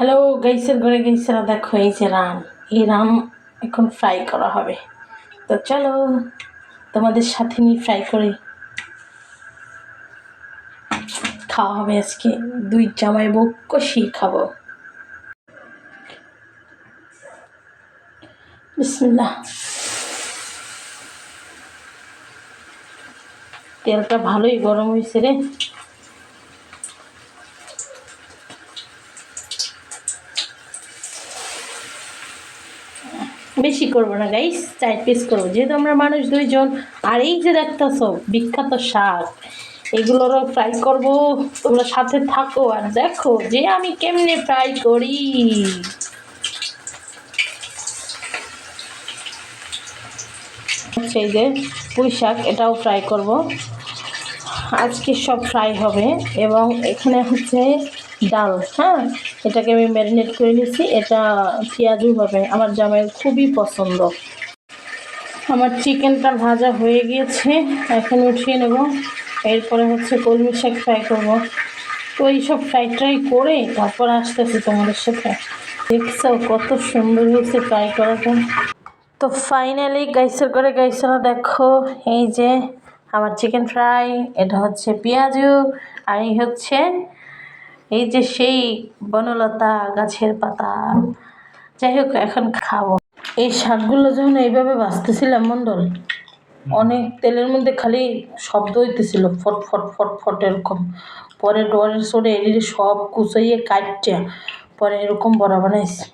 Hello গাইসের ঘরে গাইসেরা দেখো, এই যে রাম। এই রাম এখন ফ্রাই করা হবে। তো চলো, তোমাদের সাথে নিয়ে ফ্রাই করে খাওয়া হবে আজকে। দুই জামাই বউ কষিয়ে খাব। বিসমিল্লাহ। তেলটা ভালোই গরম হয়েছে রে। বেশি করব না গাইস চার পিস করব। যেহেতু আমরা মানুষ দুইজন, আর এই যে দেখতেছ, বিখ্যাত শাক, এগুলোরও ফ্রাই করব। তোমরা সাথে থাকো আর দেখো যে আমি কেমনে ফ্রাই করি। সেই যে পুঁই শাক, এটাও ফ্রাই করব। আজকে সব ফ্রাই হবে এবং এখানে হচ্ছে ডাল হ্যাঁ? এটাকে আমি ম্যারিনেট করে নিয়েছি। এটা পেঁয়াজু হবে। আমার জামাইয়ের খুবই পছন্দ। আমার চিকেনটা ভাজা হয়ে গিয়েছে। এখন উঠিয়ে নেব। এরপরে হচ্ছে কলমি শাক ফ্রাই করব। তো এইসব ফ্রাই ট্রাই করে তারপর আসতেছি তোমাদের সাথে। দেখছ কত সুন্দর হয়েছে ফ্রাই করাটা। তো ফাইনালি গাইসের করে গাইসেরা দেখো, এই যে আমার চিকেন ফ্রাই এটা হচ্ছে পেঁয়াজু আর এই হচ্ছে এই যে সেই বনলতা গাছের পাতা। যাই হোক এখন খাব। এই শাকগুলো যখন এইভাবে বাঁচতেছিলাম মণ্ডল অনেক তেলের মধ্যে খালি শব্দ হইতেছিল ফট ফট ফট ফট এরকম। পরে ডরের সরে এগুলি সব কুচাইয়ে কাটছে পরে এরকম বড়া বানাইছি।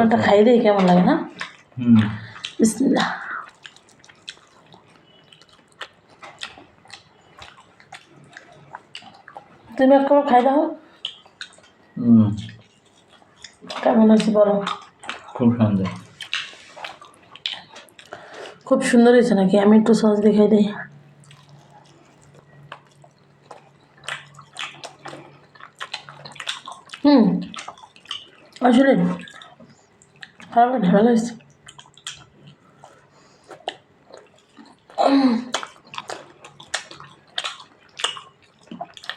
ওটা খাই দিই কেমন লাগে না? বিসমিল্লাহ। তুমি এক একবার খাই দাও? হুম। কেমন আছে বলো? খুব সুন্দর। খুব সুন্দর হয়েছে নাকি? আমি একটু সস দেখাই দিই। হুম। আসলে লাগে ভালো হয়েছে।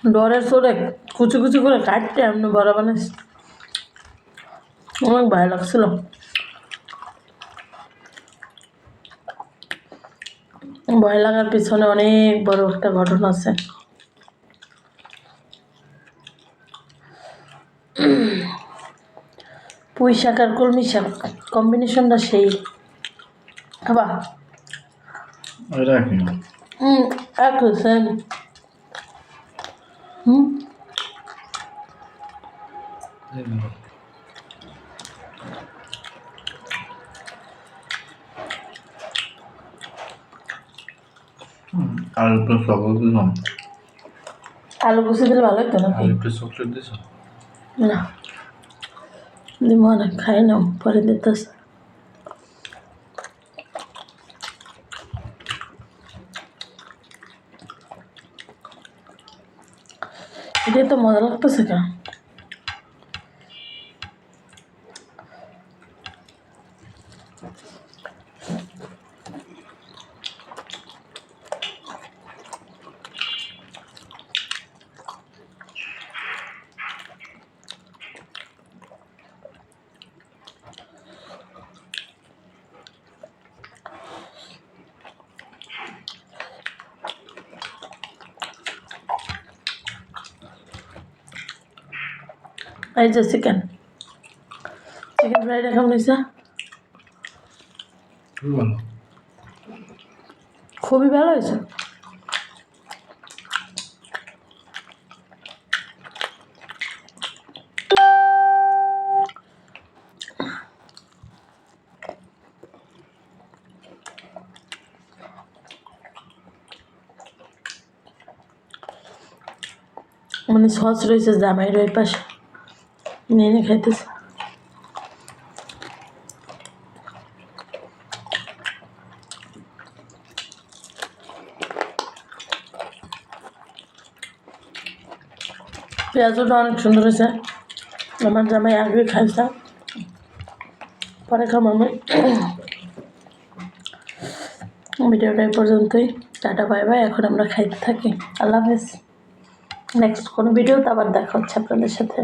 ডরের সরে কুচি কুচি করে কাটতে এমনি বড় বানাইছি অনেক ভালো লাগছিল। ভয় লাগার পিছনে অনেক বড় একটা ঘটনা আছে। পুঁই শাক আর কলমি শাক কম্বিনেশনটা সেই। খাবা এক সেম হুম। আর একটু চকলেট দিলাম আলু কুচি দিলে ভালো হতো আর একটু চকলেট দিছ? না। দিব না খাই নাও পরে দিতেস এটা তো মজা লাগতেছে কেন এই যে চিকেন চিকেন হয়েছে? খুব ভালো। খুবই ভালো হয়েছে? মানে সস রয়েছে জামাইয়ের ওই পাশে। নিয়ে খাইতেছে পেঁয়াজটা অনেক সুন্দর হয়েছে আমার জামাই আগে খাইছে পরে খাম আমি ভিডিওটা এই পর্যন্তই টাটা বাই বাই এখন আমরা খাইতে থাকি আল্লাহ হাফেজ নেক্সট কোনো ভিডিওতে আবার দেখা হচ্ছে আপনাদের সাথে